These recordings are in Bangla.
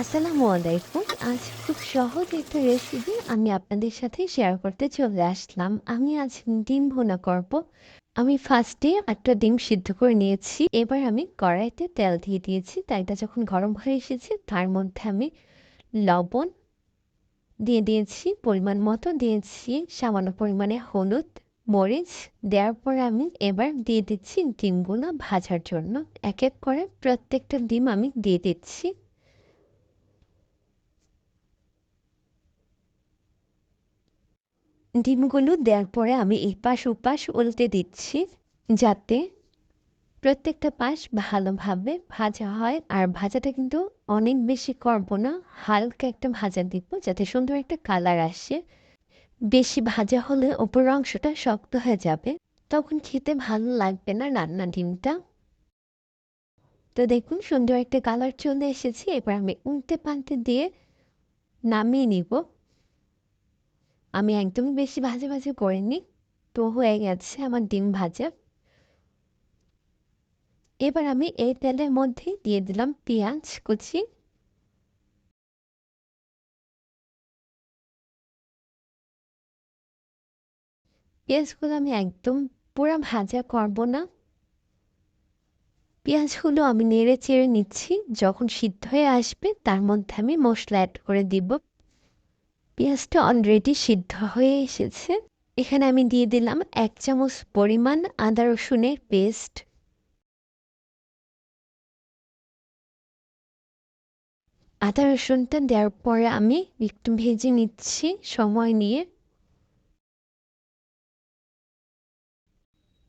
আসসালামু আলাইকুম। আজ খুব সহজ একটা রেসিপি আমি আপনাদের সাথে শেয়ার করতে চলে আসলাম। আমি আজ ডিম ভুনা করব। আমি ফার্স্টে একটা ডিম সিদ্ধ করে নিয়েছি। এবার আমি কড়াইতে তেল দিয়ে দিয়েছি। তেলটা যখন গরম হয়ে এসেছে তার মধ্যে আমি লবণ দিয়ে দিয়েছি পরিমাণ মতো দিয়েছি সামান্য পরিমাণে হলুদ, মরিচ দেওয়ার পরে আমি এবার দিয়ে দিচ্ছি ডিমগুলো ভাজার জন্য। এক এক করে প্রত্যেকটা ডিম আমি দিয়ে দিচ্ছি। ডিমগুলো দেওয়ার পরে আমি এপাশ ওপাশ উল্টে দিচ্ছি, যাতে প্রত্যেকটা পাশ ভালোভাবে ভাজা হয়। আর ভাজাটা কিন্তু অনেক বেশি করব না, হালকা একটা ভাজা দিব, যাতে সুন্দর একটা কালার আসে। বেশি ভাজা হলে ওপর অংশটা শক্ত হয়ে যাবে, তখন খেতে ভালো লাগবে না রান্না ডিমটা। তো দেখুন, সুন্দর একটা কালার চলে এসেছে। এবার আমি উল্টে পাল্টে দিয়ে নামিয়ে নিব। আমি একদমই বেশি ভাজা ভাজা করিনি, তো হয়ে গেছে আমার ডিম ভাজা। এবার আমি এই তেলের মধ্যে দিয়ে দিলাম পেঁয়াজ কুচি। পেঁয়াজগুলো আমি একদম পুরো ভাজা করব না। পেঁয়াজগুলো আমি নেড়ে চেড়ে নিচ্ছি, যখন সিদ্ধ হয়ে আসবে তার মধ্যে আমি মশলা অ্যাড করে দিব। পেঁয়াজটা অলরেডি সিদ্ধ হয়ে এসেছে। এখানে আমি দিয়ে দিলাম এক চামচ পরিমাণ আদা রসুনের পেস্ট। আদা রসুনটা দেওয়ার পরে আমি একটু ভেজে নিচ্ছি সময় নিয়ে।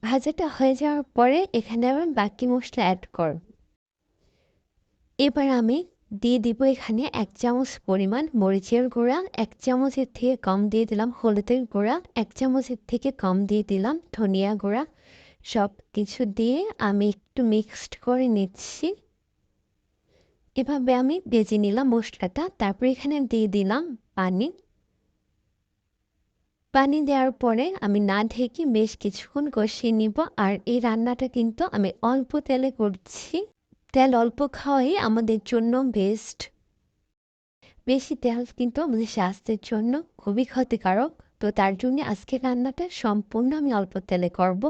ভাজাটা হয়ে যাওয়ার পরে এখানে আমি বাকি মশলা অ্যাড করব। এবার আমি দিয়ে দিব এখানে এক চামচ পরিমাণ মরিচের গুঁড়া, এক চামচের থেকে কম দিয়ে দিলাম হলুদের গুঁড়া, এক চামচের থেকে কম দিয়ে দিলাম ধনিয়া গুঁড়া। সব কিছু দিয়ে আমি একটু মিক্সড করে নিচ্ছি। এভাবে আমি বেজে নিলাম মশলাটা, তারপর এখানে দিয়ে দিলাম পানি। পানি দেওয়ার পরে আমি না ঢেকে বেশ কিছুক্ষণ কষিয়ে নিব, আর এই রান্নাটা কিন্তু আমি অল্প তেলে করছি। তেল অল্প খাওয়াই আমাদের জন্য বেস্ট বেশি তেল কিন্তু আমাদের স্বাস্থ্যের জন্য খুবই ক্ষতিকারক। তো তার জন্য আজকে রান্নাটা সম্পূর্ণ আমি অল্প তেলে করব।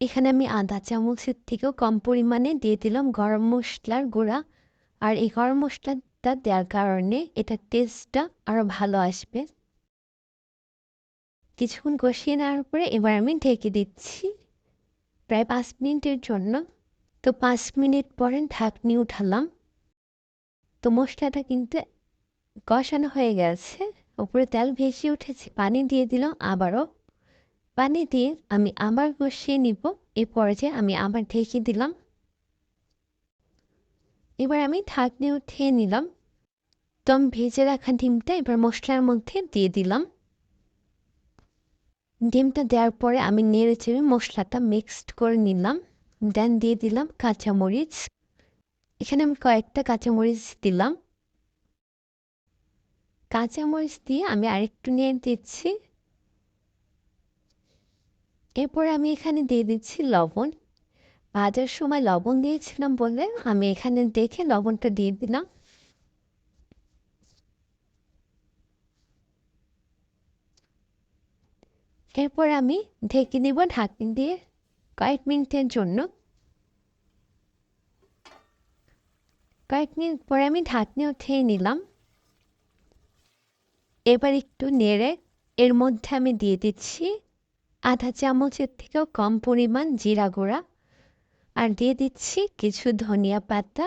এখানে আমি আধা চামচের থেকেও কম পরিমাণে দিয়ে দিলাম গরম মশলার গুঁড়া। আর এই গরম মশলাটা দেওয়ার কারণে এটার টেস্টটা আরও ভালো আসবে। কিছুক্ষণ কষিয়ে নেওয়ার পরে এবার আমি ঢেকে দিচ্ছি। প্রায় পাঁচ মিনিটের জন্য তো পাঁচ মিনিট পরে ঢাকনি উঠালাম। তো মশলাটা কিন্তু কষানো হয়ে গেছে। উপরে তেল ভেসে উঠেছে। পানি দিয়ে দিল আবারও। পানি দিয়ে আমি আবার কষিয়ে নিব। এ পর্যায়ে আমি আবার ঢেকে দিলাম। এবার আমি ঢাকনি উঠিয়ে নিলাম। তো আমি ভেজে রাখা ডিমটা এবার মশলার মধ্যে দিয়ে দিলাম। ডিমটা দেওয়ার পরে আমি নেড়ে চেড়ে মশলাটা মিক্সড করে নিলাম। দেন দিয়ে দিলাম কাঁচামরিচ। এখানে আমি কয়েকটা কাঁচামরিচ দিলাম। কাঁচামরিচ দিয়ে আমি আরেকটু নিয়ে দিচ্ছি। এরপর আমি এখানে দিয়ে দিচ্ছি লবণ। ভাজার সময় লবণ দিয়েছিলাম বলে আমি এখানে দেখে লবণটা দিয়ে দিলাম। এরপর আমি ঢেকে দিব ঢাকনি দিয়ে। কয়েক মিনিটের জন্য কয়েক মিনিট পরে আমি ঢাকনি উঠিয়ে নিলাম এবার একটু নেড়ে এর মধ্যে আমি দিয়ে দিচ্ছি আধা চামচের থেকেও কম পরিমাণ জিরা গুঁড়া আর দিয়ে দিচ্ছি কিছু ধনিয়া পাতা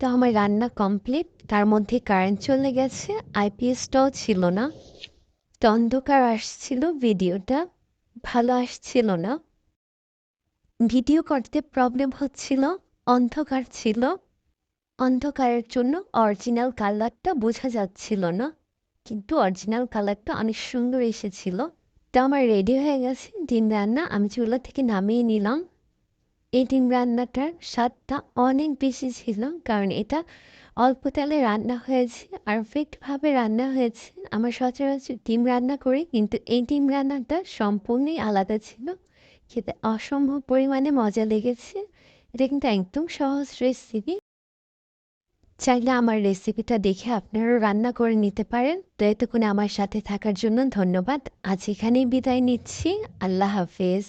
তো আমার রান্না কমপ্লিট তার মধ্যে কারেন্ট চলে গেছে আইপিএসটাও ছিল না তো অন্ধকার আসছিল ভিডিওটা ভালো আসছিল না ভিডিও করতে প্রবলেম হচ্ছিল, অন্ধকার ছিল। অন্ধকারের জন্য অরিজিনাল কালারটা বোঝা যাচ্ছিল না, কিন্তু অরিজিনাল কালারটা অনেক সুন্দর এসেছিল। তা আমার রেডি হয়ে গেছে, ডিম রান্না আমি চুলা থেকে নামিয়ে নিলাম। এই ডিম রান্নাটার স্বাদটা অনেক বেশি ছিল, কারণ এটা অল্প তেলে রান্না হয়েছে পারফেক্টভাবে রান্না হয়েছে। আমার সচরাচর ডিম রান্না করি, কিন্তু এই ডিম রান্নাটা সম্পূর্ণই আলাদা ছিল। খেতে অসম্ভব পরিমাণে মজা লেগেছে। এটা কিন্তু একদম সহজ রেসিপি চাইলে আমার রেসিপিটা দেখে আপনারাও রান্না করে নিতে পারেন। তো এতক্ষণে আমার সাথে থাকার জন্য ধন্যবাদ। আজ এখানেই বিদায় নিচ্ছি। আল্লাহ হাফেজ।